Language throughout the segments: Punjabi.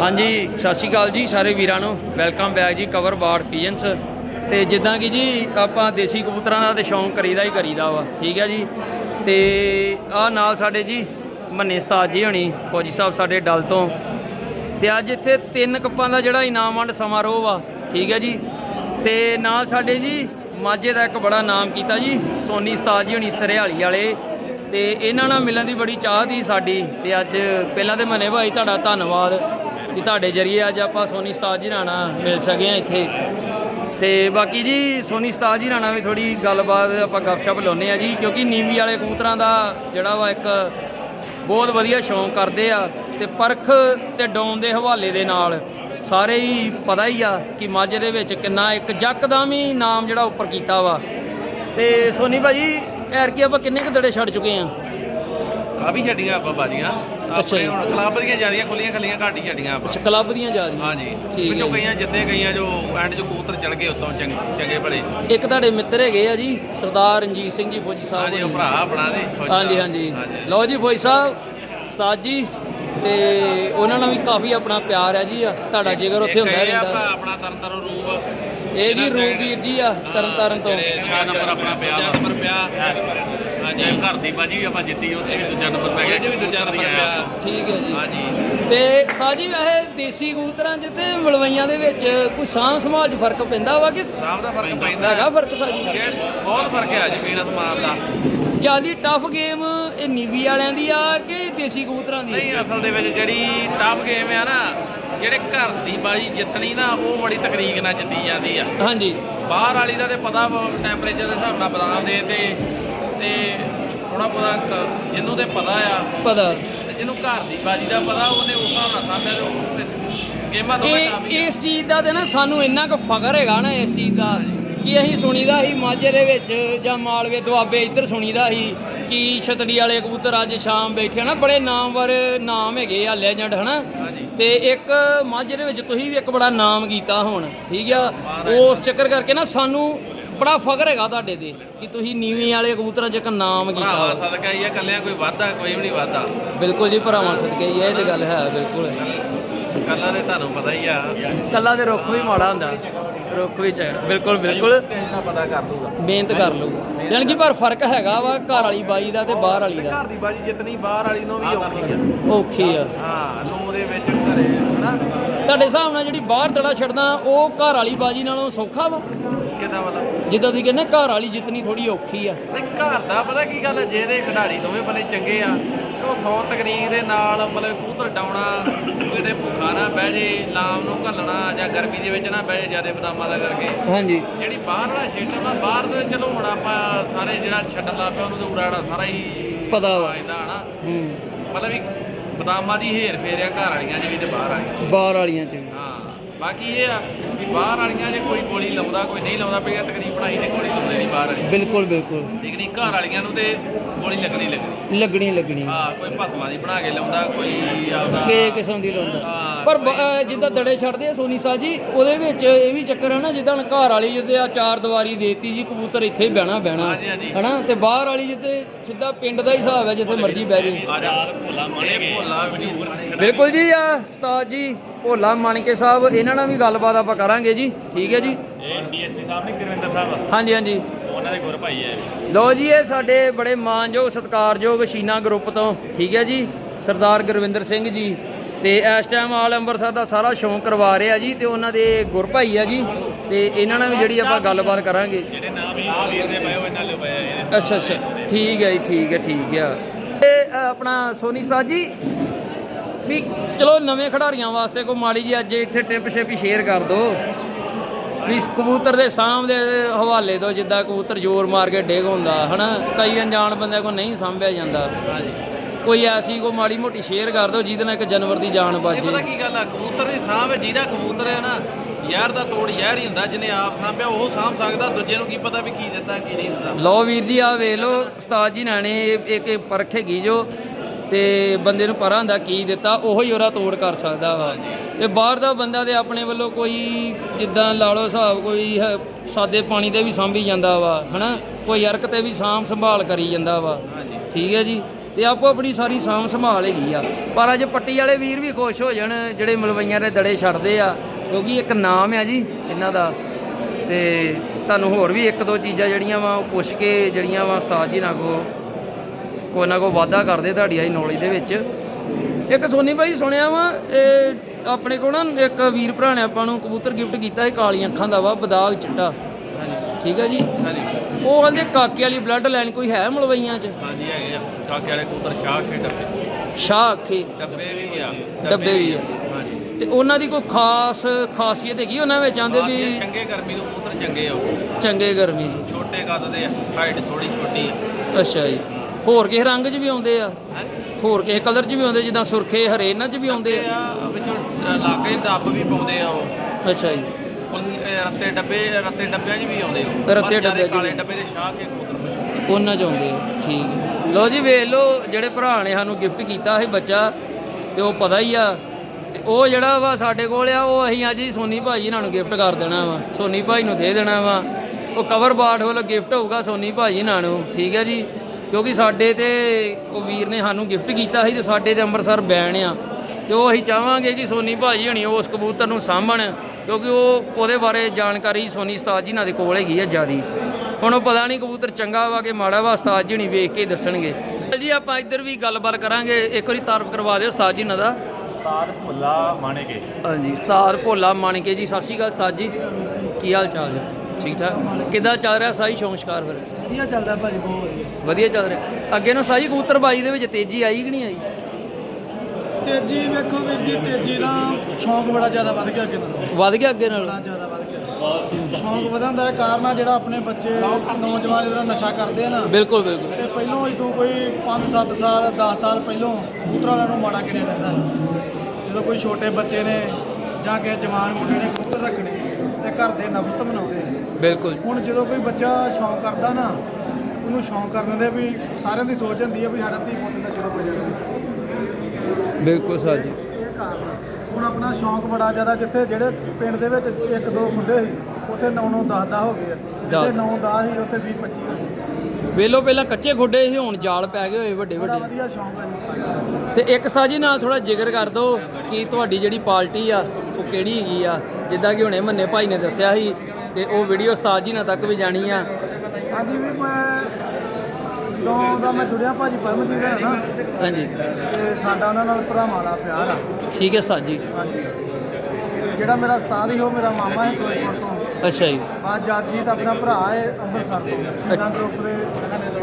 ਹਾਂਜੀ, ਸਤਿ ਸ਼੍ਰੀ ਅਕਾਲ ਜੀ ਸਾਰੇ ਵੀਰਾਂ ਨੂੰ। ਵੈਲਕਮ ਬੈਕ ਜੀ ਕਵਰ ਬਾਰ ਪੀਜਨਸ ਤੇ ਜਿੱਦਾਂ ਕਿ ਜੀ, ਆਪਾਂ ਦੇਸੀ ਕਬੂਤਰਾਂ ਦਾ ਤੇ ਸ਼ੌਂਕ ਕਰੀਦਾ ਹੀ ਕਰੀਦਾ ਵਾ, ਠੀਕ ਹੈ ਜੀ? ਤੇ ਆ ਨਾਲ ਸਾਡੇ ਜੀ, ਮੰਨੇ ਸਤਾਜ ਜੀ ਹੋਣੀ, ਫੌਜੀ ਸਾਹਿਬ ਸਾਡੇ ਡਲ ਤੋਂ। ਤੇ ਅੱਜ ਇੱਥੇ ਤਿੰਨ ਕੱਪਾਂ ਦਾ ਜਿਹੜਾ ਇਨਾਮ ਵੰਡ ਸਮਾਰੋਹ ਵਾ, ਠੀਕ ਹੈ ਜੀ? ਤੇ ਨਾਲ ਸਾਡੇ ਜੀ, ਮਾਝੇ ਦਾ ਇੱਕ ਬੜਾ ਨਾਮ ਕੀਤਾ ਜੀ, ਸੋਨੀ ਸਤਾਜ ਜੀ ਹੋਣੀ ਸਰਹਾਲੀ ਵਾਲੇ। ਤੇ ਇਹਨਾਂ ਨਾਲ ਮਿਲਣ ਦੀ ਬੜੀ ਚਾਹ ਦੀ ਸਾਡੀ। ਤੇ ਅੱਜ ਪਹਿਲਾਂ ਤੇ ਮੰਨੇ ਭਾਈ, ਤੁਹਾਡਾ ਧੰਨਵਾਦ। ਕਿ ਤੁਹਾਡੇ ਜਰੀਏ ਅੱਜ ਆਪਾਂ ਸੋਨੀ ਸਤਾਜ ਜੀ ਰਾਣਾ ਮਿਲ ਸਕੇ ਆ ਇੱਥੇ। ਤੇ ਬਾਕੀ ਜੀ, ਸੋਨੀ ਉਸਤਾਦ ਜੀ ਰਾਣਾ ਵੀ ਥੋੜੀ ਗੱਲਬਾਤ ਆਪਾਂ ਗੱਪਸ਼ਪ ਲਾਉਂਦੇ ਆ ਜੀ, ਕਿਉਂਕਿ ਨੀਵੀ ਵਾਲੇ ਕਬੂਤਰਾਂ ਦਾ ਜਿਹੜਾ ਵਾ ਇੱਕ ਬਹੁਤ ਵਧੀਆ ਸ਼ੌਂਕ ਕਰਦੇ ਆ ਤੇ ਪਰਖ ਤੇ ਡੌਨ ਦੇ ਹਵਾਲੇ ਦੇ ਨਾਲ ਸਾਰੇ ਹੀ ਪਤਾ ਹੀ ਆ ਕਿ ਮਾਝੇ ਦੇ ਵਿੱਚ ਕਿੰਨਾ ਇੱਕ ਜੱਕਦਮ ਹੀ ਨਾਮ ਜਿਹੜਾ ਉੱਪਰ ਕੀਤਾ ਵਾ। ਤੇ ਸੋਨੀ ਭਾਜੀ ਐਰ ਕੀ ਆਪਾਂ ਕਿੰਨੇ ਕੁ ਦੜੇ ਛੱਡ ਚੁੱਕੇ ਆ? ਕਾਫੀ ਛੱਡੀਆਂ ਆਪਾਂ ਬਾਜੀਆਂ। ਅੱਛਾ ਜੀ। ਆਪਣੇ ਹੁਣ ਕਲੱਬ ਦੀਆਂ ਜਿਆਦੀਆਂ ਖੁੱਲੀਆਂ ਖੱਲੀਆਂ ਘੱਟ ਹੀ ਛੱਡੀਆਂ ਆਪਾਂ। ਅੱਛਾ ਕਲੱਬ ਦੀਆਂ ਜਾ ਰਹੀਆਂ। ਹਾਂਜੀ। ਠੀਕ ਵਿੱਚੋਂ ਹੈ ਜੀ। ਕਈਆਂ ਜਿੱਤੇ ਗਈਆਂ ਜੋ ਐਂਡ 'ਚ ਕਬੂਤਰ ਚੜ ਗਏ ਉੱਤੋਂ ਚੰਗ- ਭਲੇ। ਇੱਕ ਤੁਹਾਡੇ ਮਿੱਤਰ ਹੈਗੇ ਆ ਜੀ ਸਰਦਾਰ ਰਣਜੀਤ ਸਿੰਘ ਜੀ ਫੌਜੀ ਸਾਹਿਬ ਹਾਂਜੀ ਉਹ ਹੋਣੀ। ਭਰਾ ਆਪਣਾ ਨੇ ਫੌਜੀ ਹਾਂਜੀ ਸਾਹਿਬ। ਹਾਂਜੀ। ਲਓ ਜੀ ਫੌਜੀ ਸਾਹਿਬ ਉਸਤਾਦ ਜੀ ਤੇ ਉਹਨਾਂ ਨਾਲ ਵੀ ਕਾਫੀ ਆਪਣਾ ਪਿਆਰ ਹੈ ਜੀ ਆ ਤੁਹਾਡਾ ਜਿਗਰ ਉੱਥੇ ਇੱਕ ਹੁੰਦਾ ਇਹ ਆ ਰਹਿੰਦਾ। ਭਰਾ ਆਪਣਾ ਤਰਨਤਾਰਨ ਰੂਪ। ਇਹ ਜੀ ਰੂਪਵੀਰ ਜੀ ਆ ਤਰਨ ਤਾਰਨ ਤੋਂ। ਛਾ ਨੰਬਰ ਆਪਣਾ ਪਿਆ। ਨੰਬਰ ਪਿਆ। ਹਾਂਜੀ ਘਰ ਦੀ ਬਾਜੀ ਵੀ ਆਪਾਂ ਜਿੱਤੀ ਉੱਥੇ ਵੀ ਦੂਜਾ ਨੰਬਰ ਪੈ ਉਹਦੇ 'ਚ ਵੀ ਦੂਜਾ ਨੰਬਰ ਪਿਆ। ਠੀਕ ਹੈ ਜੀ। ਹਾਂਜੀ। ਤੇ ਉਸਤਾਦ ਜੀ ਵੈਸੇ ਦੇਸੀ ਕਬੂਤਰਾਂ 'ਚ ਤੇ ਮਲਵਈਆਂ ਦੇ ਵਿੱਚ ਕੋਈ ਸਾਂਭ ਸੰਭਾਲ 'ਚ ਫ਼ਰਕ ਪੈਂਦਾ ਵਾ ਕਿ ਸਾਹਮ ਦਾ ਫ਼ਰਕ ਪੈਂਦਾ। ਹੈਗਾ ਫ਼ਰਕ ਸਾਜੀ ਖੇਡ ਬਹੁਤ ਫ਼ਰਕ ਹੈ ਜ਼ਮੀਨ ਅਸਮਾਨ ਦਾ। ਜਿਆਦੀ ਟਫ ਗੇਮ ਇਹ ਨੀਵੀ ਵਾਲਿਆਂ ਦੀ ਆ ਕਿ ਦੇਸੀ ਕਬੂਤਰਾਂ ਦੀ? ਨਹੀਂ ਅਸਲ ਦੇ ਵਿੱਚ ਜਿਹੜੀ ਟਫ ਗੇਮ ਆ ਨਾ ਜਿਹੜੇ ਘਰ ਦੀ ਬਾਜੀ ਜਿੱਤਣੀ ਨਾ ਉਹ ਬੜੀ ਤਕਨੀਕ ਨਾਲ ਜਿੱਤੀ ਜਾਂਦੀ ਆ। ਹਾਂਜੀ। ਬਾਹਰ ਵਾਲੀ ਦਾ ਤੇ ਪਤਾ ਟੈਂਪਰੇਚਰ ਦੇ ਹਿਸਾਬ ਨਾਲ ਬਦਾਮ ਦੇ ਤੇ ਤੇ ਥੋੜਾ ਬਹੁਤਾ ਜਿਹਨੂੰ ਤੇ ਪਤਾ ਆ ਪਤਾ। ਤੇ ਜਿਹਨੂੰ ਘਰ ਦੀ ਬਾਜੀ ਦਾ ਪਤਾ ਉਹਨੇ ਉਸ ਹਿਸਾਬ ਨਾਲ ਸਾਂਭਿਆ ਤੇ ਉਹ ਤੇ ਗੇਮਾਂ ਦੋਵੇਂ ਇਹ ਕਾਫੀ ਇਸ ਚੀਜ਼ ਦਾ ਤੇ ਨਾ ਸਾਨੂੰ ਇੰਨਾ ਕੁ ਫਖਰ ਹੈਗਾ ਨਾ ਇਸ ਚੀਜ਼ ਦਾ ਕਿ ਅਸੀਂ ਸੁਣੀਦਾ ਸੀ ਮਾਝੇ ਦੇ ਵਿੱਚ ਜਾਂ ਮਾਲਵੇ ਦੁਆਬੇ ਇੱਧਰ ਸੁਣੀਦਾ ਸੀ ਕਿ ਛਤੜੀ ਵਾਲੇ ਕਬੂਤਰ ਅੱਜ ਸ਼ਾਮ ਬੈਠੇ ਨਾ ਬੜੇ ਨਾਮਵਰ ਨਾਮ ਹੈਗੇ ਆ ਲੈਜੈਂਡ ਹਨਾ? ਹਾਂਜੀ। ਤੇ ਇੱਕ ਮਾਝੇ ਦੇ ਵਿੱਚ ਤੁਸੀਂ ਵੀ ਇੱਕ ਬੜਾ ਨਾਮ ਕੀਤਾ ਹੁਣ ਠੀਕ ਆ? ਉਸ ਚੱਕਰ ਕਰਕੇ ਨਾ ਸਾਨੂੰ ਬੜਾ ਫਖਰ ਹੈਗਾ ਤੁਹਾਡੇ ਤੇ ਕਿ ਤੁਸੀਂ ਨੀਵੀਂ ਵਾਲੇ ਕਬੂਤਰਾਂ 'ਚ ਇੱਕ ਨਾਮ ਕੀਤਾ ਭਰਾਵਾ ਵਾ। ਸਦਕਾ ਹੀ ਆ ਕੱਲਿਆਂ ਕੋਈ ਵਾਧਾ ਕੋਈ ਵੀ ਨਹੀਂ ਵਾਧਾ। ਬਿਲਕੁਲ ਜੀ ਭਰਾਵਾਂ ਸਦਕੇ ਹੀ ਹੈ, ਇਹ ਤੇ ਗੱਲ ਹੈ ਬਿਲਕੁਲ। ਕੱਲਾ ਦੇ ਤੁਹਾਨੂੰ ਪਤਾ ਹੀ ਆ। ਕੱਲਾ ਦੇ ਰੁੱਖ ਵੀ ਮਾੜਾ ਹੁੰਦਾ ਰੁੱਖ ਵੀ ਚ ਬਿਲਕੁਲ ਬਿਲਕੁਲ। ਕਿੰਨਾ ਪਤਾ ਕਰ ਦੂਗਾ ਮਿਹਨਤ ਕਰ ਲਓ ਜਾਣੀ ਕਿ ਪਰ ਫ਼ਰਕ ਹੈਗਾ ਵਾ ਘਰ ਵਾਲੀ ਬਾਈ ਦਾ ਤੇ ਬਾਹਰ ਵਾਲੀ ਦਾ। ਘਰ ਦੀ ਬਾਜੀ ਜਿੱਤਣੀ ਬਾਹਰ ਵਾਲੀ ਨੂੰ ਵੀ ਔਖੀ ਆ। ਔਖੀ ਆ। ਹਾਂ ਲੋ ਦੇ ਵਿੱਚ ਘਰੇ ਹਨਾ? ਤੁਹਾਡੇ ਹਿਸਾਬ ਨਾਲ ਜਿਹੜੀ ਬਾਹਰ ਦੜਾ ਛੱਡਦਾ ਉਹ ਘਰ ਵਾਲੀ ਬਾਜੀ ਨਾਲੋਂ ਸੌਖਾ ਵਾ? ਕਿਦਾਂ ਜਿੱਦਾਂ ਤੁਸੀਂ ਕਹਿੰਦੇ ਘਰ ਵਾਲੀ ਜਿੱਤਣੀ ਥੋੜੀ ਔਖੀ ਆ। ਨਹੀਂ ਘਰ ਦਾ ਪਤਾ ਕੀ ਗੱਲ ਹੈ ਜਿਹਦੇ ਖਿਡਾਰੀ ਦੋਵੇਂ ਬੰਨੇ ਚੰਗੇ ਆ ਤੇ ਉਹ 100 ਤਕਨੀਕ ਦੇ ਨਾਲ ਮਤਲਬ ਕਬੂਤਰ ਡਾਉਣਾ ਕਿਤੇ ਭੁੱਖਾ ਨਾ ਬਹਿ ਜੇ ਲਾਮ ਨੂੰ ਘੱਲਣਾ ਜਾਂ ਗਰਮੀ ਦੇ ਵਿੱਚ ਨਾ ਬਹਿ ਜੇ ਜਿਆਦੇ ਬਦਾਮਾਂ ਦਾ ਕਰਕੇ। ਹਾਂਜੀ। ਜਿਹੜੀ ਬਾਹਰ ਵਾਲਾ ਛੇਟਰ ਦਾ ਬਾਹਰ ਦੇ ਚਲੋ ਹੁਣ ਆਪਾਂ ਸਾਰੇ ਜਿਹੜਾ ਛੱਡਣ ਲੱਗ ਪਿਆ ਉਹਨੂੰ ਤੇ ਉਰਾੜਾ ਸਾਰਾ ਹੀ ਪਤਾ ਵਾ। ਆਇਦਾ ਹਨਾ। ਹੂੰ। ਮਤਲਬ ਵੀ ਬਦਾਮਾਂ ਦੀ ਹੇਰ ਫੇਰਿਆ ਘਰ ਵਾਲੀਆਂ ਚ ਵੀ ਤੇ ਬਾਹਰ ਵਾਲੀਆਂ। ਬਾਹਰ ਵਾਲੀਆਂ ਚ ਵੀ। ਬਾਕੀ ਇਹ ਆ ਵੀ ਬਾਹਰ ਵਾਲੀਆਂ ਜੇ ਕੋਈ ਗੋਲੀ ਲਾਉਂਦਾ ਕੋਈ ਨਹੀਂ ਲਾਉਂਦਾ ਪਿਆ ਤਕਰੀਬ ਬਣਾਈ ਤੇ ਗੋਲੀ ਲਾਉਂਦੇ ਨਹੀਂ ਬਾਹਰ ਵਾਲੀ। ਬਿਲਕੁਲ ਬਿਲਕੁਲ। ਠੀਕ ਨਹੀਂ ਘਰ ਵਾਲੀਆਂ ਨੂੰ ਤੇ ਗੋਲੀ ਲੱਗਣੀ ਲੱਗਣੀ। ਲੱਗਣੀ ਲੱਗਣੀ। ਹਾਂ ਕੋਈ ਭਸਮਾਂ ਦੀ ਬਣਾ ਕੇ ਲਾਉਂਦਾ ਕੋਈ ਆਪਦਾ ਕੇ ਕਿਸਮ ਦੀ ਲਾਉਂਦਾ। ਹਾਂ, ਪਰ ਬ- ਅਹ ਜਿੱਦਾਂ ਦੜੇ ਛੱਡਦੇ ਆ ਸੋਨੀ ਸਾਹਿਬ ਜੀ ਉਹਦੇ ਵਿੱਚ ਇਹ ਵੀ ਚੱਕਰ ਹੈ ਨਾ ਜਿੱਦਾਂ ਹੁਣ ਘਰ ਵਾਲੀ ਜਿੱਦੇ ਆ ਚਾਰ ਦੀਵਾਰੀ ਦੇਤੀ ਜੀ ਕਬੂਤਰ ਇੱਥੇ ਹੀ ਬਹਿਣਾ ਬਹਿਣਾ। ਹਨਾ? ਤੇ ਬਾਹਰ ਵਾਲੀ ਜਿੱਤੇ ਸਿੱਧਾ ਪਿੰਡ ਦਾ ਹੀ ਹਿਸਾਬ ਹੈ ਜਿੱਥੇ ਮਰਜ਼ੀ ਬਹਿ ਜੇ। ਬਿਲਕੁਲ ਜੀ ਆ ਉਸਤਾਦ ਜੀ ਭੋਲਾ ਮਾਨਕੇ ਸਾਹਿਬ ਇਹਨਾਂ ਨਾਲ ਵੀ ਗੱਲਬਾਤ ਆਪਾਂ ਕਰਾਂਗੇ ਜੀ। ਠੀਕ ਹੈ ਜੀ? ਇਹ ਡੀਐਸਪੀ ਸਾਹਿਬ ਨੇ ਗੁਰਵਿੰਦਰ ਸਾਹਿਬ? ਹਾਂਜੀ ਹਾਂਜੀ। ਉਹਨਾਂ ਦੇ ਗੁਰ ਭਾਈ ਹੈ। ਲੋ ਜੀ ਇਹ ਸਾਡੇ ਬੜੇ ਮਾਨਯੋਗ ਸਤਿਕਾਰਯੋਗ ਸ਼ੀਨਾ ਗਰੁੱਪ ਤੋਂ ਠੀਕ ਹੈ ਜੀ? ਸਰਦਾਰ ਗੁਰਵਿੰਦਰ ਸਿੰਘ ਜੀ। ਤੇ ਇਸ ਟਾਈਮ ਆਲ ਅੰਮ੍ਰਿਤਸਰ ਦਾ ਸਾਰਾ ਸ਼ੌਂਕ ਕਰਵਾ ਰਹੇ ਜੀ ਤੇ ਉਹਨਾਂ ਦੇ ਗੁਰ ਭਾਈ ਆ ਜੀ ਤੇ ਇਹਨਾਂ ਨਾਲ ਵੀ ਜਿਹੜੀ ਆਪਾਂ ਗੱਲਬਾਤ ਕਰਾਂਗੇ। ਜਿਹੜੇ ਨਾਮ ਹੀ ਵੀਰ ਇਹਨਾਂ ਅੱਛਾ ਅੱਛਾ। ਠੀਕ ਹੈ ਜੀ ਠੀਕ ਹੈ ਠੀਕ ਆ। ਤੇ ਅ, ਆਪਣਾ ਸੋਨੀ ਉਸਤਾਦ ਜੀ ਵੀ ਚਲੋ ਨਵੇਂ ਖਿਡਾਰੀਆਂ ਵਾਸਤੇ ਕੋਈ ਮਾੜੀ ਜੀ ਅੱਜ ਇੱਥੇ ਟਿਪ ਸ਼ਿਪ ਸ਼ੇਅਰ ਕਰ ਦਿਓ। ਵੀ ਇਸ ਕਬੂਤਰ ਦੇ ਸਾਹਮਣੇ ਹਵਾਲੇ ਤੋਂ ਜਿੱਦਾਂ ਕਬੂਤਰ ਜ਼ੋਰ ਮਾਰ ਕੇ ਡੇਗ ਹੁੰਦਾ ਹਨਾ? ਕਈ ਅਣਜਾਣ ਬੰਦੇ ਕੋ ਨਹੀਂ ਸਾਂਭਿਆ ਜਾਂਦਾ। ਕੋਈ ਐਸੀ ਕੋਈ ਮਾੜੀ ਮੋਟੀ ਸ਼ੇਅਰ ਕਰ ਦਿਓ ਜਿਹਦੇ ਨਾਲ ਇੱਕ ਜਾਨਵਰ ਦੀ ਜਾਨ ਬਚ ਇਹ ਪਤਾ ਜੇ। ਕੀ ਗੱਲ ਆ ਕਬੂਤਰ ਦੀ ਸਾਂਭ ਹੈ ਜਿਹਦਾ ਕਬੂਤਰ ਹੈ ਨਾ ਯਾਰ ਦਾ ਤੋੜ ਯਾਰ ਹੀ ਹੁੰਦਾ ਜਿਹਨੇ ਆਪ ਸਾਂਭਿਆ ਉਹ ਸਾਂਭ ਸਕਦਾ ਦੂਜੇ ਨੂੰ ਕੀ ਪਤਾ ਵੀ ਕੀ ਦਿੱਤਾ ਕੀ ਨਹੀਂ ਦਿੱਤਾ। ਲਓ ਵੀਰ ਜੀ ਆ ਵੇਖ ਲਓ ਉਸਤਾਦ ਜੀ ਨੇ ਇੱਕ ਇੱਕ ਪਰਖ ਹੈਗੀ ਜੋ ਤੇ ਬੰਦੇ ਨੂੰ ਪਰਾਂ ਹੁੰਦਾ ਕੀ ਦਿੱਤਾ ਉਹੋ ਹੀ ਉਹਦਾ ਤੋੜ ਕਰ ਸਕਦਾ ਵਾ। ਤੇ ਬਾਹਰ ਦਾ ਬੰਦਾ ਤੇ ਆਪਣੇ ਵੱਲੋਂ ਕੋਈ ਜਿੱਦਾਂ ਲਾ ਲਓ ਹਿਸਾਬ ਕੋਈ ਹੈ, ਸਾਦੇ ਪਾਣੀ ਤੇ ਵੀ ਸਾਂਭੀ ਜਾਂਦਾ ਵਾ ਹਨਾ? ਕੋਈ ਅਰਕ ਤੇ ਵੀ ਸਾਂਭ ਸੰਭਾਲ ਕਰੀ ਜਾਂਦਾ ਵਾ। ਠੀਕ ਹੈ ਜੀ? ਤੇ ਆਪੋ ਆਪਣੀ ਸਾਰੀ ਸਾਂਭ ਸੰਭਾਲ ਹੈਗੀ ਆ। ਪਰ ਅੱਜ ਪੱਟੀ ਵਾਲੇ ਵੀਰ ਵੀ ਖੁਸ਼ ਹੋ ਜਾਣ ਜਿਹੜੇ ਮਲਵਈਆਂ ਦੇ ਦੜੇ ਛੱਡਦੇ ਆ ਕਿਉਂਕਿ ਇੱਕ ਨਾਮ ਆ ਜੀ ਇਹਨਾਂ ਦਾ। ਤੇ ਤੁਹਾਨੂੰ ਹੋਰ ਵੀ ਇੱਕ ਦੋ ਚੀਜ਼ਾਂ ਜਿਹੜੀਆਂ ਵਾ ਉਹ ਪੁੱਛ ਕੇ ਜਿਹੜੀਆਂ ਵਾ ਉਸਤਾਦ ਜੀ ਨਾਲ ਕੋ ਕੋਈ ਨਾ ਕੋਈ ਵਾਅਦਾ ਕਰਦੇ ਤੁਹਾਡੀ ਆਈ ਨੌਲੇਜ ਦੇ ਵਿੱਚ। ਇੱਕ ਸੋਨੀ ਭਾਈ ਸੁਣਿਆ ਵਾ ਇਹ ਆਪਣੇ ਕੋਲ ਨਾ ਇੱਕ ਵੀਰ ਭਰਾ ਨੇ ਆਪਾਂ ਨੂੰ ਕਬੂਤਰ ਗਿਫਟ ਕੀਤਾ ਸੀ ਕਾਲੀਆਂ ਅੱਖਾਂ ਦਾ ਵਾ ਬਦਾਗ ਚਿੱਟਾ। ਠੀਕ ਹੈ ਜੀ? ਹਾਂਜੀ। ਉਹ ਕਹਿੰਦੇ ਕਾਕੇ ਵਾਲੀ ਬਲੱਡ ਲਾਈਨ ਕੋਈ ਹੈ ਮਲਵਈਆਂ 'ਚ? ਹਾਂਜੀ ਹੈਗੇ ਆ। ਕਾਕੇ ਵਾਲੇ ਕਬੂਤਰ ਸ਼ਾਹ ਖੇ ਡੱਬੇ। ਸ਼ਾਹ ਅੱਖੇ ਡੱਬੇ ਵੀ ਆ। ਡੱਬੇ ਵੀ ਆ। ਹਾਂਜੀ। ਤੇ ਉਹਨਾਂ ਦੀ ਕੋਈ ਖਾਸ ਖਾਸੀਅਤ ਹੈਗੀ ਉਹਨਾਂ ਵਿੱਚ ਆਂਦੇ ਵੀ ਚੰਗੇ ਗਰਮੀ ਨੂੰ ਕਬੂਤਰ ਚੰਗੇ ਆ ਉਹ। ਚੰਗੇ ਗਰਮੀ 'ਚ। ਛੋਟੇ ਕੱਦ ਦੇ ਆ ਹਾਈਟ ਥੋੜੀ ਛੋਟੀ ਆ। ਅੱਛਾ ਜੀ। ਹੋਰ ਕਿਸੇ ਰੰਗ 'ਚ ਵੀ ਆਉਂਦੇ ਆ? ਹੈਂ? ਹੋਰ ਕਿਸੇ ਕਲਰ 'ਚ ਵੀ ਆਉਂਦੇ ਜਿੱਦਾਂ ਸੁਰਖੇ ਹਰੇ ਇਹਨਾਂ 'ਚ ਵੀ ਆਉਂਦੇ ਤੇ ਆ ਆ ਵਿੱਚੋਂ ਲਾਗੇ ਦੱਬ ਵੀ ਪਾਉਂਦੇ ਆ ਉਹ। ਅੱਛਾ ਜੀ। ਰੱਤੇ ਡੱਬੇ ਰੱਤੇ ਡੱਬਿਆਂ 'ਚ ਵੀ ਆਉਂਦੇ ਉਹ ਰੱਤੇ ਪਰ ਜ਼ਿਆਦੇ ਡੱਬਿਆਂ 'ਚ ਕਾਲੇ ਵੀ। ਡੱਬੇ ਦੇ ਸ਼ਾਹ ਕੇ ਕਬੂਤਰ ਉਹਨਾਂ 'ਚ ਆਉਂਦੇ ਆ ਠੀਕ ਲਓ ਜੀ ਵੇਖ ਲਓ ਜਿਹੜੇ ਭਰਾ ਨੇ ਸਾਨੂੰ ਗਿਫਟ ਕੀਤਾ ਸੀ ਬੱਚਾ ਤੇ ਉਹ ਪਤਾ ਹੀ ਆ ਤੇ ਉਹ ਜਿਹੜਾ ਵਾ ਸਾਡੇ ਕੋਲ ਆ ਉਹ ਅਸੀਂ ਅੱਜ ਹੀ ਸੋਨੀ ਭਾਜੀ ਇਹਨਾਂ ਨੂੰ ਗਿਫਟ ਕਰ ਦੇਣਾ ਵਾ। ਸੋਨੀ ਭਾਈ ਨੂੰ ਦੇ ਦੇਣਾ ਵਾ। ਉਹ ਕਵਰ ਬਾਰਡ ਵੱਲੋਂ ਗਿਫਟ ਹੋਊਗਾ ਸੋਨੀ ਭਾਜੀ ਇਹਨਾਂ ਨੂੰ ਠੀਕ ਹੈ ਜੀ? ਕਿਉਂਕਿ ਸਾਡੇ ਤੇ ਉਹ ਵੀਰ ਨੇ ਸਾਨੂੰ ਗਿਫਟ ਕੀਤਾ ਸੀ ਤੇ ਸਾਡੇ ਤੇ ਅੰਮ੍ਰਿਤਸਰ ਬੈਣ ਆ। ਤੇ ਉਹ ਅਸੀਂ ਚਾਹਾਂਗੇ ਕਿ ਸੋਨੀ ਭਾਜੀ ਹਣੀ ਉਸ ਕਬੂਤਰ ਨੂੰ ਸਾਂਭਣ। ਕਿਉਂਕਿ ਉਹ ਉਹਦੇ ਬਾਰੇ ਜਾਣਕਾਰੀ ਸੋਨੀ ਉਸਤਾਦ ਜੀ ਨਾਲ ਦੇ ਕੋਲ ਹੈਗੀ ਆ ਜਿਆਦੀ। ਹੁਣ ਉਹ ਪਤਾ ਨਹੀਂ ਕਬੂਤਰ ਚੰਗਾ ਵਾ ਕਿ ਮਾੜਾ ਵਾ ਉਸਤਾਦ ਜੀ ਨਹੀਂ ਵੇਖ ਕੇ ਹੀ ਦੱਸਣਗੇ। ਜੀ ਆਪਾਂ ਇੱਧਰ ਵੀ ਗੱਲਬਾਤ ਕਰਾਂਗੇ। ਇੱਕ ਵਾਰੀ ਤਾਰਫ ਕਰਵਾ ਦਿਓ ਉਸਤਾਦ ਜੀ ਨਾਲ ਦਾ। ਉਸਤਾਦ ਭੁੱਲਾ ਮਾਣੇਕੇ ਹਾਂਜੀ ਉਸਤਾਦ ਭੋਲਾ ਮਾਣਕੇ ਜੀ। ਸਤਿ ਸ਼੍ਰੀ ਅਕਾਲ ਉਸਤਾਦ ਜੀ। ਕੀ ਹਾਲ ਚਾਲ ਹੈ? ਠੀਕ ਠਾਕ? ਕਿੱਦਾਂ ਚੱਲ ਰਿਹਾ ਸਾਈ ਸ਼ੌਂਸ਼ਕਾਰ ਫਿਰ? ਵਧੀਆ ਚੱਲਦਾ ਭਾਜੀ ਬਹੁਤ ਵਧੀਆ। ਵਧੀਆ ਚੱਲ ਰਿਹਾ। ਅੱਗੇ ਨੂੰ ਸਾਜੀ ਕਬੂਤਰਬਾਜੀ ਦੇ ਵਿੱਚ ਤੇਜ਼ੀ ਆਈ ਕਿ ਨਹੀਂ ਆਈ? ਤੇਜ਼ੀ ਵੇਖੋ ਵੀਰ ਜੀ ਤੇਜ਼ੀ ਦਾ ਸ਼ੌਂਕ ਬੜਾ ਜ਼ਿਆਦਾ ਵੱਧ ਗਿਆ ਅੱਗੇ ਨਾਲੋਂ। ਵੱਧ ਗਿਆ ਅੱਗੇ ਨਾਲ? ਬੜਾ ਜ਼ਿਆਦਾ ਵੱਧ ਗਿਆ। ਸ਼ੌਂਕ ਵਧਣ ਦਾ ਕਾਰਨ ਆ ਜਿਹੜਾ ਆਪਣੇ ਬੱਚੇ ਨੌਜਵਾਨ ਜਿਹੜਾ ਨਸ਼ਾ ਕਰਦੇ ਆ ਨਾ ਬਿਲਕੁਲ ਬਿਲਕੁਲ। ਤੇ ਪਹਿਲੋਂ ਜਦੋਂ ਕੋਈ 5-7 ਸਾਲ 10 ਸਾਲ ਪਹਿਲੋਂ ਵਾਲਿਆਂ ਨੂੰ ਮਾੜਾ ਕਿਹਾ ਜਾਂਦਾ। ਜਦੋਂ ਕੋਈ ਛੋਟੇ ਬੱਚੇ ਨੇ ਜਾਂ ਕਿਸੇ ਜਵਾਨ ਮੁੰਡੇ ਨੇ ਕਬੂਤਰ ਰੱਖਣੇ ਤੇ ਘਰ ਦੇ ਨਫ਼ਰਤ ਮਨਾਉਂਦੇ ਬਿਲਕੁਲ। ਹੁਣ ਜਦੋਂ ਕੋਈ ਬੱਚਾ ਸ਼ੌਂਕ ਕਰਦਾ ਨਾ ਉਹਨੂੰ ਸ਼ੌਂਕ ਕਰਨ ਦੇ ਵੀ ਸਾਰਿਆਂ ਦੀ ਸੋਚ ਹੁੰਦੀ ਹੈ ਵੀ ਸਾਡਾ ਧੀ ਪੁੱਤ ਨਸ਼ੇ ਤੋਂ ਬਚੇ ਬਿਲਕੁਲ ਸਾਜ ਜੀ। ਇਹ ਕਾਰਨ ਆ। ਹੁਣ ਆਪਣਾ ਸ਼ੌਂਕ ਬੜਾ ਜ਼ਿਆਦਾ ਜਿੱਥੇ ਜਿਹੜੇ ਪਿੰਡ ਦੇ ਵਿੱਚ ਇੱਕ ਦੋ ਮੁੰਡੇ ਸੀ ਉੱਥੇ 9 9 10 10 ਹੋ ਗਏ ਆ। ਜਿੱਥੇ 9 10 ਸੀ ਉੱਥੇ 20 25 ਹੋ ਗਏ। ਵੇਲੋ ਪਹਿਲਾਂ ਕੱਚੇ ਖੁੱਡੇ ਸੀ ਹੁਣ ਜਾਲ ਪੈ ਗਏ ਹੋਏ ਵੱਡੇ ਬੜਾ ਵੱਡੇ। ਵਧੀਆ ਸ਼ੌਂਕ ਹੈ ਜੀ। ਸਾਡਾ ਤੇ ਇੱਕ ਸਾਜੀ ਨਾਲ ਥੋੜਾ ਜ਼ਿਕਰ ਕਰ ਦਿਓ ਕਿ ਤੁਹਾਡੀ ਜਿਹੜੀ ਪਾਰਟੀ ਆ ਉਹ ਕਿਹੜੀ ਹੈਗੀ ਆ? ਜਿੱਦਾਂ ਕਿ ਹੁਣੇ ਮੰਨੇ ਭਾਈ ਨੇ ਦੱਸਿਆ ਸੀ ਤੇ ਉਹ ਵੀਡੀਓ ਉਸਤਾਦ ਜੀ ਨਾਲ ਤੱਕ ਵੀ ਜਾਣੀ ਆ। ਹਾਂਜੀ ਵੀ ਮੈਂ ਜਦੋਂ ਦਾ ਮੈਂ ਜੁੜਿਆ ਭਾਜੀ ਪਰਮਜੀਤ ਨਾਲ ਨਾ ਹਾਂਜੀ। ਤੇ ਸਾਡਾ ਉਹਨਾਂ ਨਾਲ ਭਰਾਵਾਂ ਦਾ ਪਿਆਰ ਆ। ਠੀਕ ਹੈ ਸਾਜੀ ਹਾਂਜੀ। ਤੇ ਜਿਹੜਾ ਮੇਰਾ ਉਸਤਾਦ ਸੀ ਉਹ ਮੇਰਾ ਮਾਮਾ ਹੈ ਫਿਰੋਜ਼ਪੁਰ ਤੋਂ। ਅੱਛਾ ਜੀ। ਬਾਅਦ ਜਗਜੀਤ ਆਪਣਾ ਭਰਾ ਹੈ ਅੰਮ੍ਰਿਤਸਰ ਤੋਂ ਸ਼ੀਨਾ ਗਰੁੱਪ ਦੇ।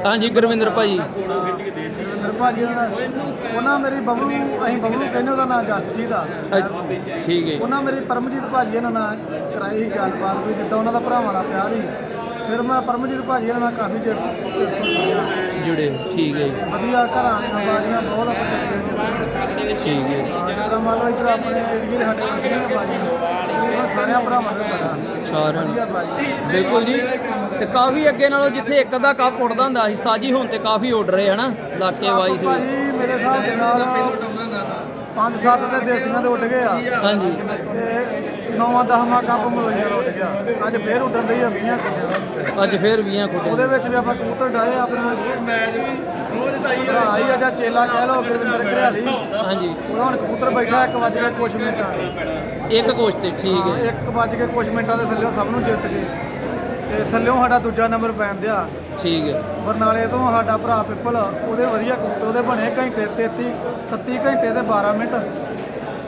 ਹਾਂਜੀ ਗੁਰਵਿੰਦਰ ਭਾਜੀ। ਗੁਰਵਿੰਦਰ ਭਾਜੀ ਉਹਨਾਂ ਉਹਨਾਂ ਮੇਰੀ ਬਬਲੂ ਅਸੀਂ ਬਬਲੂ ਕਹਿੰਦੇ ਉਹਦਾ ਨਾਮ ਜਸਜੀਤ ਆ। ਸ਼ਹਿਰ ਤੋਂ। ਅੱਛ- ਠੀਕ ਹੈ। ਉਹਨਾਂ ਮੇਰੀ ਪਰਮਜੀਤ ਭਾਜੀ ਇਹਨਾਂ ਨਾਲ ਕਰਾਈ ਸੀ ਗੱਲਬਾਤ ਵੀ ਜਿੱਦਾਂ ਉਹਨਾਂ ਦਾ ਭਰਾਵਾਂ ਦਾ ਪਿਆਰ ਸੀ। ਫਿਰ ਮੈਂ ਪਰਮਜੀਤ ਭਾਜੀ ਨਾਲ ਕਾਫੀ ਚਿਰ। ਜੁੜੇ ਠੀਕ ਹੈ ਜੀ। ਵਧੀਆ ਘਰਾਂ ਦੀਆਂ ਬਾਜੀਆਂ ਬਹੁਤ ਆਪਾਂ ਚੱਲਦੇ ਠੀਕ ਹੈ। ਜਿਸ ਤਰ੍ਹਾਂ ਮੰਨ ਲਓ ਇੱਧਰ ਆਪਣੇ ਏਰੀਏ ਦੇ ਸਾਡੇ ਵਰਗੀਆਂ ਬਾਜੀਆਂ ਇਹ ਸਾਰਿਆਂ ਭਰਾਵਾਂ ਨੂੰ ਪਤਾ ਸਾਰਿਆਂ ਨੂੰ ਵਧੀਆ ਬਾਜੀ ਬਿਲਕੁਲ ਜੀ। ਤੇ ਕਾਫੀ ਅੱਗੇ ਨਾਲੋਂ ਜਿੱਥੇ ਇੱਕ ਦਾ ਕੱਪ ਉੱਡਦਾ ਹੁੰਦਾ ਸੀ ਉਸਤਾਦ ਜੀ ਹੁਣ ਤੇ ਕਾਫੀ ਉੱਡ ਰਹੇ ਹਨਾ ਇਲਾਕੇ ਵਾਈਜ਼ ਭਾਜੀ ਮੇਰੇ ਹਿਸਾਬ ਦੇ ਨਾਲ ਪੰਜ ਸੱਤ ਤੇ ਦੇਸੀਆਂ ਦੇ ਉੱਡ ਗਏ ਆ। ਹਾਂਜੀ। ਤੇ ਨੌਵਾਂ ਦਸਵਾਂ ਕੱਪ ਮਲੋਈਆਂ ਦਾ ਉੱਡ ਗਿਆ। ਅੱਜ ਫੇਰ ਉੱਡਣ ਰਹੀ ਆ 20 ਕੁੜੀਆਂ ਅੱਜ ਫੇਰ 20 ਖੁੱਡੇ। ਉਹਦੇ ਵਿੱਚ ਵੀ ਆਪਾਂ ਕਬੂਤਰ ਡਾਏ ਆਪਣਾ ਮੈਚ ਵੀ। ਰੋਜ਼ ਭਰਾ ਹੀ ਆ ਜਾਂ ਚੇਲਾ ਕਹਿ ਲਓ ਗੁਰਵਿੰਦਰ ਘਰਿਆਲੀ। ਹਾਂਜੀ। ਉਹਦਾ ਹੁਣ ਕਬੂਤਰ ਬੈਠਾ ਇੱਕ ਵੱਜ ਕੇ ਕੁਝ ਮਿੰਟਾਂ। ਇੱਕ ਕੋਚ ਤੇ ਠੀਕ ਹਾਂ, ਹੈ। ਇੱਕ ਵੱਜ ਕੇ ਕੁਝ ਮਿੰਟਾਂ ਦੇ ਥੱਲੇ ਸਭ ਨੂੰ ਜਿੱਤ ਗਏ ਤੇ ਥੱਲਿਓਂ ਸਾਡਾ ਦੂਜਾ ਨੰਬਰ ਪੈਣ ਦਿਆ। ਠੀਕ ਹੈ। ਬਰਨਾਲੇ ਤੋਂ ਸਾਡਾ ਭਰਾ ਪਿੱਪਲ ਉਹਦੇ ਵਧੀਆ ਕਬੂਤਰ ਉਹਦੇ ਬਣੇ ਘੰਟੇ 33 31 ਘੰਟੇ ਤੇ 12 ਮਿੰਟ।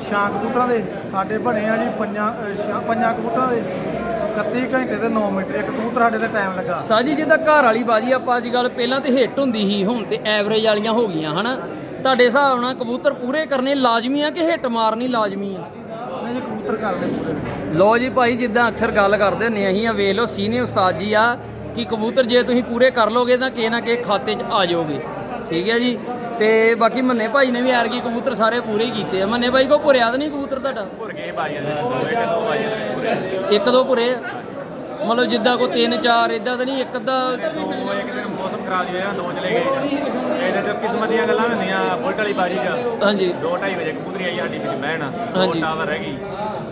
ਛਾਂ ਕਬੂਤਰਾਂ ਦੇ। ਸਾਡੇ ਬਣੇ ਆ ਜੀ ਪੰਜਾਂ ਛਾਂ- ਪੰਜਾਂ ਕਬੂਤਰਾਂ ਦੇ। 31 ਘੰਟੇ ਤੇ 9 ਮਿੰਟ ਇੱਕ ਕਬੂਤਰ ਸਾਡੇ ਤੇ ਟਾਈਮ ਲੱਗਾ। ਸਾਜੀ ਜਿੱਦਾਂ ਘਰ ਵਾਲੀ ਬਾਜੀ ਆਪਾਂ ਅੱਜ ਕੱਲ ਪਹਿਲਾਂ ਤੇ ਹਿੱਟ ਹੁੰਦੀ ਸੀ ਹੁਣ ਤੇ ਐਵਰੇਜ ਵਾਲੀਆਂ ਹੋ ਗਈਆਂ ਹਨਾ? ਤੁਹਾਡੇ ਹਿਸਾਬ ਨਾਲ ਕਬੂਤਰ ਪੂਰੇ ਕਰਨੇ ਲਾਜ਼ਮੀ ਆ ਕਿ ਹਿੱਟ ਮਾਰਨੀ ਲਾਜ਼ਮੀ ਆ? ਨਹੀਂ ਜੀ ਕਬੂਤਰ ਕਰਦੇ ਪੂਰੇ। ਲੋ ਜੀ ਭਾਈ ਜਿੱਦਾਂ ਅਕਸਰ ਗੱਲ ਕਰਦੇ ਹੁੰਦੇ ਅਸੀਂ ਆ ਵੇਖ ਲਓ ਸੀਨੀਅਰ ਉਸਤਾਦ ਜੀ ਆ ਕਿ ਕਬੂਤਰ ਜੇ ਤੁਸੀਂ ਪੂਰੇ ਕਰ ਲੋਗੇ ਤਾਂ ਕਿਸੇ ਨਾ ਕਿਸੇ ਖਾਤੇ 'ਚ ਆ ਜਾਓਗੇ। ਠੀਕ ਹੈ ਜੀ? ਤੇ ਬਾਕੀ ਮੰਨੇ ਭਾਈ ਨੇ ਵੀ ਐਰਗੀ ਕਬੂਤਰ ਸਾਰੇ ਪੂਰੇ ਹੀ ਕੀਤੇ ਆ। ਮੰਨੇ ਭਾਈ ਕੋ ਭੁਰਿਆ ਤਾਂ ਨਹੀਂ ਕਬੂਤਰ ਤੁਹਾਡਾ? ਭੁਰ ਗਏ ਇੱਕ ਦੋ ਬਾਜੀਆਂ ਦੇ ਪੂਰੇ। ਇੱਕ ਦੋ ਭੁਰੇ ਆ? ਮਤਲਬ ਜਿੱਦਾਂ ਕੋ ਤਿੰਨ ਚਾਰ ਇਦਾਂ ਤਾਂ ਨਹੀਂ ਇੱਕ ਅੱਧਾ ਦੋ ਇੱਕ ਦਿਨ ਮੌਸਮ ਖਰਾਬ ਹੋਇਆ ਦੋ ਚਲੇ ਗਏ। ਇਹਦੇ ਚ ਕਿਸਮਤ ਦੀਆਂ ਗੱਲਾਂ ਹੁੰਦੀਆਂ ਬੁਲਟ ਵਾਲੀ ਬਾਜੀ ਚ। ਹਾਂਜੀ। 2:30 ਵਜੇ ਕਬੂਤਰੀ ਆਈ ਸਾਡੀ ਵਿੱਚ ਬਹਿਣ। ਹਾਂਜੀ। ਦੋ ਟਾਵਰ ਰਹਿ ਗਈ।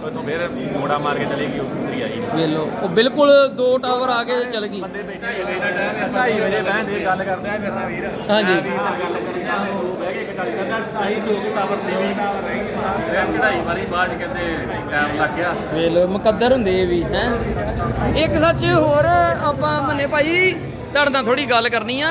ਉੱਥੋਂ ਫਿਰ ਮੋੜਾ ਮਾਰ ਕੇ ਚਲੇ ਗਈ ਉਤਰੀ ਆਈ। ਵੇਖ ਲਓ ਉਹ ਬਿਲਕੁਲ ਦੋ ਟਾਵਰ ਆ ਕੇ ਚਲ ਗਈ। ਬੰਦੇ ਬੈਠੇ ਹੋਏ ਨੇ। ਢਾਈ ਵਜੇ ਬਹਿੰਦੇ ਗੱਲ ਕਰਦੇ ਆ ਮੇਰੇ ਨਾਲ ਵੀਰ। ਹਾਂਜੀ। ਗੱਲ ਕਰੀਆਂ ਉਹ ਬਹਿ ਕੇ 40 ਕਹਿੰਦਾ ਅਸੀਂ ਦੋ ਕੁ ਟਾਵਰ ਦੀ ਵੀ ਫਿਰ ਚੜਾਈ ਮਾਰੀ ਬਾਅਦ 'ਚ ਕਹਿੰਦੇ ਟਾਈਮ ਲੱਗ ਗਿਆ। ਵੇਖ ਲਓ ਮੁਕੱਦਰ ਹੁੰਦੇ ਇਹ ਵੀ ਹੈ। ਇੱਕ ਸੱਚ ਹੋਰ ਆਪਾਂ ਮੰਨੇ ਭਾਈ ਤੁਹਾਡੇ ਨਾਲ ਥੋੜੀ ਗੱਲ ਕਰਨੀ ਆ।